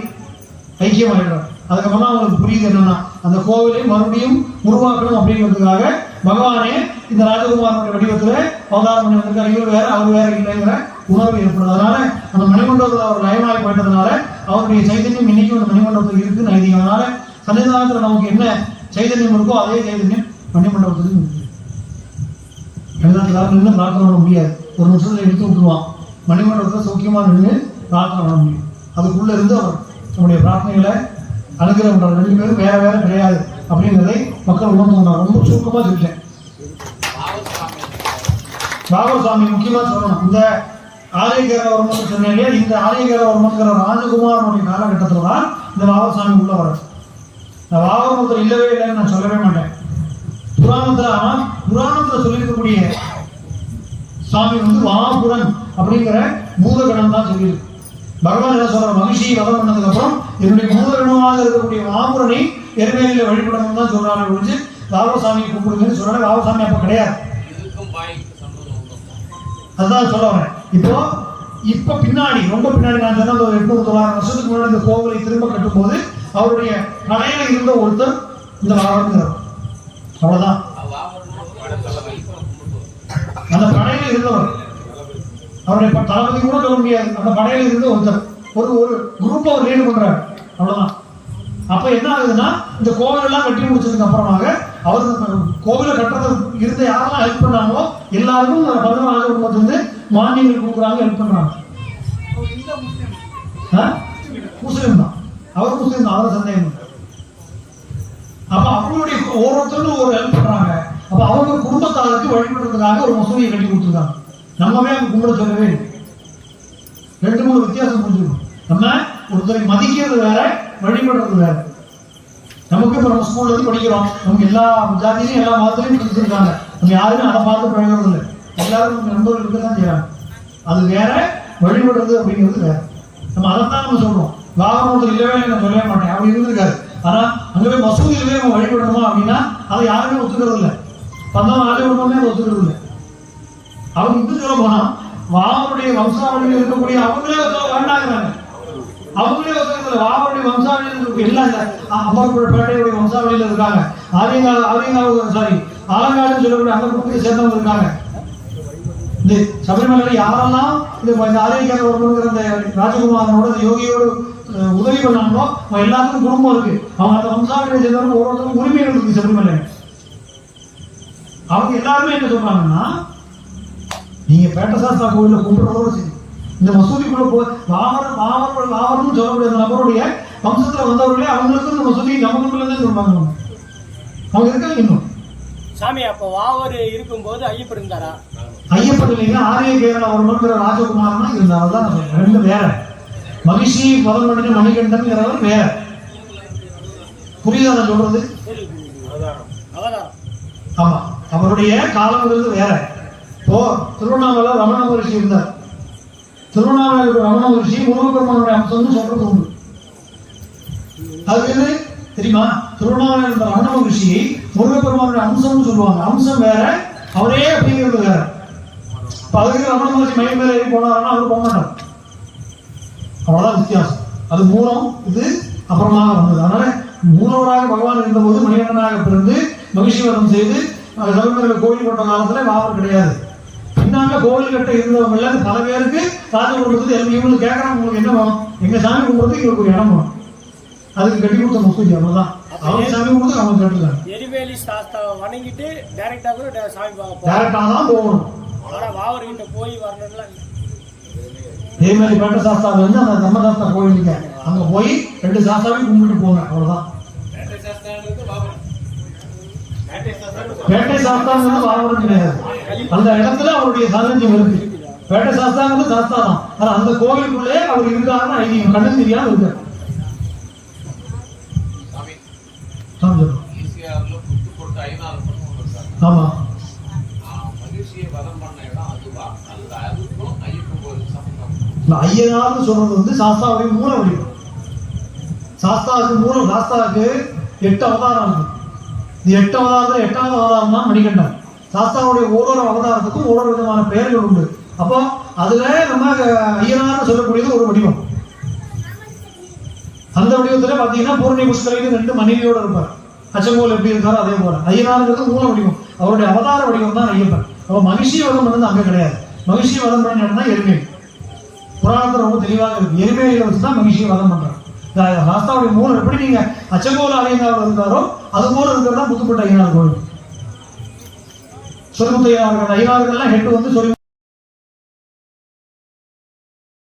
ஐக்கியமாயிடுறார். அதுக்கப்புறம் அவங்களுக்கு புரியுது என்னன்னா அந்த கோவிலை மறுபடியும் உருவாக்கணும் அப்படிங்கிறதுக்காக பகவானே இந்த ராஜகுமாரனுடைய வடிவத்தில் அவதாரம் பண்ணி வந்திருக்காரு இவர் வேற அவர் வேற இல்லைங்கிற உணர்வு ஏற்படுது அதனால அந்த மணிமண்டபத்தில் அவர் லயமாகி போயிட்டதுனால அவருடைய சைதன்யம் இன்னைக்கும் அந்த மணிமண்டபத்தில் இருக்கு நைதிகம் அதனால சன்னிதானத்தில் நமக்கு என்ன சைதன்யம் இருக்கோ அதே சைதன்யம் மணிமண்டபத்திலும் இருக்கு. எல்லாத்துக்காரும் நின்று பிரார்த்தனை பண்ண முடியாது. ஒரு நிமிஷத்துல எடுத்து விட்டுருவான். மணிமண்டபத்தில் சௌக்கியமா நின்று பிரார்த்தனை பண்ண முடியும். அதுக்குள்ள இருந்து அவர் நம்முடைய பிரார்த்தனைகளை அனுகிரகம் பண்ற ரெண்டு பேரும் வேற வேற கிடையாது அப்படிங்கிறதை மக்கள் உணர்ந்து கொண்டாங்க. ரொம்ப சுருக்கமா சொல்லிட்டேன். பாபர் சுவாமி முக்கியமா சொல்லணும். இந்த ஆரியகரவர்மன் இல்லையா? இந்த ஆரியகரவர்மன்கிற ராஜகுமாரனுடைய காலகட்டத்துல தான் இந்த சுவாமி உள்ள வர இந்த பாபர் இல்லவே இல்லைன்னு நான் சொல்லவே மாட்டேன். புராணத்துல ஆனா புராணத்துல சொல்லியிருக்கக்கூடிய சாமி வந்து வாபுரன் அப்படிங்கிற பூதகணம் தான் சொல்லியிருக்கு. பகவான் என்ன சொல்ற மகிழ்ச்சியை வதம் பண்ணதுக்கு அப்புறம் என்னுடைய பூதகணமாக இருக்கக்கூடிய வாபுரனை எருமையில வழிபடணும் தான் சொல்றாங்க ஒழிஞ்சு ராமசாமியை கூப்பிடுங்கன்னு சொல்றாங்க ராமசாமி அப்ப கிடையாது. அதுதான் சொல்ல வரேன். இப்போ இப்ப பின்னாடி ரொம்ப பின்னாடி நான் சொன்ன ஒரு எட்நூறு தொள்ளாயிரம் வருஷத்துக்கு முன்னாடி இந்த கோவிலை திரும்ப கட்டும்போது அவருடைய கடையில இருந்த ஒருத்தர் இந்த வாரங்கிறவர் அவ்வளவுதான். அந்த படையில இருந்தவர். அவருடைய தளபதி கூட சொல்ல முடியாது. அந்த படையில இருந்து ஒருத்தர். ஒரு ஒரு குரூப் அவர் லீடு பண்றாரு. அவ்வளவுதான். அப்ப என்ன ஆகுதுன்னா இந்த கோவில் எல்லாம் கட்டி முடிச்சதுக்கு அப்புறமாக அவர் கோவில கோவிலை கட்டுறது இருந்த யாரெல்லாம் ஹெல்ப் பண்ணாங்களோ எல்லாருக்கும் இந்த பதினொன்று ஆண்டு மானியங்கள் கொடுக்குறாங்க ஹெல்ப் பண்றாங்க. ஆ? முஸ்லிம் தான். அவர் முஸ்லிம் தான் அவர் சந்தேகம் அப்ப அவங்களுடைய ஒவ்வொருத்தரும் ஒரு ஹெல்ப் பண்றாங்க. அப்ப அவங்க குடும்பத்தாருக்கு வழிபடுறதுக்காக ஒரு மசூதியை கட்டி கொடுத்துருக்காங்க. நம்மவே அங்க கும்பிட சொல்லவே ரெண்டு மூணு வித்தியாசம் புரிஞ்சுக்கணும். நம்ம ஒருத்தரை மதிக்கிறது வேற வழிபடுறது வேற. நமக்கு இப்போ நம்ம ஸ்கூல்ல இருந்து படிக்கிறோம். நமக்கு எல்லா ஜாதியிலையும் எல்லா மதத்திலையும் கொடுத்துருக்காங்க நம்ம யாருமே அதை பார்த்து பழகிறது இல்லை எல்லாரும் நண்பர்கள் இருக்க தான் செய்யறாங்க அது வேற வழிபடுறது அப்படிங்கிறது வேற. நம்ம அதைத்தான் நம்ம சொல்றோம். வாகனத்தில் இல்லவே இல்லை நான் சொல்லவே மாட்டேன் அப்படி இருந்திருக்காரு ஆனா அங்கே போய் மசூதியில நம்ம வழிபடணுமா அப்படின்னா அதை யாருமே ஒத்துக்கிறது இல்லை பந்தம் ஆலயமே அதை ஒத்துக்கிறது இல்லை அவங்க இன்னும் சொல்ல போனா வாகனுடைய வம்சாவளியில் இருக்கக்கூடிய அவங்களே ஒருத்தர் வேண்டாங்கிறாங்க. அவங்களே ஒருத்தர் வாவருடைய வம்சாவளியில் இருக்கக்கூடிய எல்லாம் இந்த பேட்டையுடைய வம்சாவளியில் இருக்காங்க. ஆரியங்கா ஆரியங்கா சாரி ஆலங்காடுன்னு சொல்லக்கூடிய அந்த குடும்பத்தை சேர்ந்தவங்க இருக்காங்க. இந்த சபரிமலையில் யாரெல்லாம் இந்த இந்த ஆரியக்கார வரணுங்கிற அந்த ராஜகுமாரனோட இந்த யோகியோட உதவி பண்ணாங்களோ அவங்க எல்லாத்துக்கும் குடும்பம் இருக்கு. அவங்க அந்த வம்சாவளியை சேர்ந்தவங்க ஒவ்வொருத்தருக்கும் உரிமைகள் இருக்கு சபரிமலை அவங்க எல்லாருமே என்ன சொல்றாங்கன்னா நீங்க பேட்டசாஸ்தா சாஸ்தா கோயில்ல கும்பிடுறதோட சரி. இந்த மசூதிக்குள்ள போ வாகனம் வாகனம் வாகனம்னு சொல்லக்கூடிய அந்த நபருடைய வம்சத்துல வந்தவர்களே அவங்களுக்கும் இந்த மசூதி நமக்குள்ள தான் சொல்றாங்க அவங்க இருக்காங்க இன்னும்? சாமி அப்ப வாவர் இருக்கும்போது ஐயப்பன் இருந்தாரா? ஐயப்பன் இல்லைங்க ஆரிய கேரள வரணுங்கிற ராஜகுமாரனா இருந்தார். சொல்றேன். ரெண்டு வேற. மகிழ்ச்சி முதல் மனித மணிகண்டன்கிறவர் வேற. புரியுதா நான் சொல்றது? ஆமா. அவருடைய காலங்கிறது வேற. இப்போ திருவண்ணாமலை ரமண மகரிஷி இருந்தார். திருவண்ணாமலை ரமண மகரிஷி முருகப்பெருமானுடைய அம்சம்னு சொல்றது உண்டு அது எது? தெரியுமா? திருவண்ணாமலை இருந்த ரமண மகரிஷி முருகப்பெருமானுடைய அம்சம்னு சொல்லுவாங்க. அம்சம் வேற அவரே அப்படிங்கிறது வேற. அதுக்கு ரமண மகர்ஷி மயில் மேல ஏறி போனாருன்னா அவர் போக மாட்டார். அவ்வளவுதான் வித்தியாசம். அது மூலம் இது அப்புறமாக வந்தது. அதனால மூலவராக பகவான் இருந்தபோது மணிகண்டனாக பிறந்து மகிழ்ச்சி வரம் செய்து அஹ், கோயில் கொண்ட காலத்துல வாவர் கிடையாது. பின்னாங்க கோவில் கட்ட இருந்தவங்கல பல பேருக்கு ராஜ குடும்பத்துக்கு எல்லாம். இவங்களுக்கு கேட்கறாங்க உங்களுக்கு என்ன வேணும்? எங்க சாமி கும்பிடுறதுக்கு இவருக்கு ஒரு இடம் வேணும். அதுக்கு கட்டி கொடுத்த மசூதி அவ்வளவுதான் அவங்க சாமி கும்பிடுறது அவங்க கட்டுறாங்க. எரிவேலி சாஸ்தாவை வணங்கிட்டு டைரக்டா கூட சாமி பார்க்க டேரக்டாக தான் போகணும். ஆனா வாவர் கிட்ட போய் வரணும்லாம் மாதிரி பேட்ட சாஸ்தாவில் வந்து அந்த தம்மதாஸ்தா கோயில் இருக்கு அங்க போய் ரெண்டு சாஸ்தாவையும் கும்பிட்டு போங்க அவ்வளவுதான். பாபர் வேட்டை சாஸ்திரம் பேட்டை சாஸ்தாங்கிறது பாவரம் கிடையாது அந்த இடத்துல அவருடைய சாதனம் இருக்கு பேட்டை சாஸ்தாங்கிறது சாஸ்தா தான் ஆனா அந்த கோவிலுக்குள்ளே அவர் இருக்காருன்னு ஐதீகம். கண்ணு தெரியாம இருக்காரு ஆமா. ஐயனார்னு சொல்றது வந்து சாஸ்தாவுடைய மூல வடிவம் சாஸ்தாவுக்கு மூலம் சாஸ்தாவுக்கு எட்டு அவதாரம் இருக்கு இது எட்டு அவதாரத்தில் எட்டாவது அவதாரம் தான் மணிகண்டன் சாஸ்தாவுடைய ஒவ்வொரு அவதாரத்துக்கும் ஒவ்வொரு விதமான பெயர்கள் உண்டு. அப்போ அதுல நம்ம ஐயனார்னு சொல்லக்கூடியது ஒரு வடிவம். அந்த வடிவத்துல பாத்தீங்கன்னா பூர்ணி புஷ்கரைக்கு ரெண்டு மனைவியோட இருப்பார். அச்சங்கோல் எப்படி இருக்காரோ அதே போல. ஐயனாருங்கிறது மூல வடிவம். அவருடைய அவதார வடிவம் தான் ஐயப்பன். அப்போ மகிழ்ச்சி வதம் வந்து அங்க கிடையாது. மகிழ்ச்சி வதம் பண்ண எருமை புராணத்தில் ரொம்ப தெளிவாக இருக்கு. எருமையில வச்சு தான் மகிழ்ச்சியை வதம் பண்றாரு. ராஸ்தாவுடைய மூலம் எப்படி நீங்க அச்சங்கோல் ஐயனார் இருந்தாரோ அது போல இருக்கிறதா புத்துப்பட்ட ஐயனார் கோவில் சொரிமுத்து ஐயனார்கள் ஐயனார்கள்லாம் ஹெட் வந்து சொரி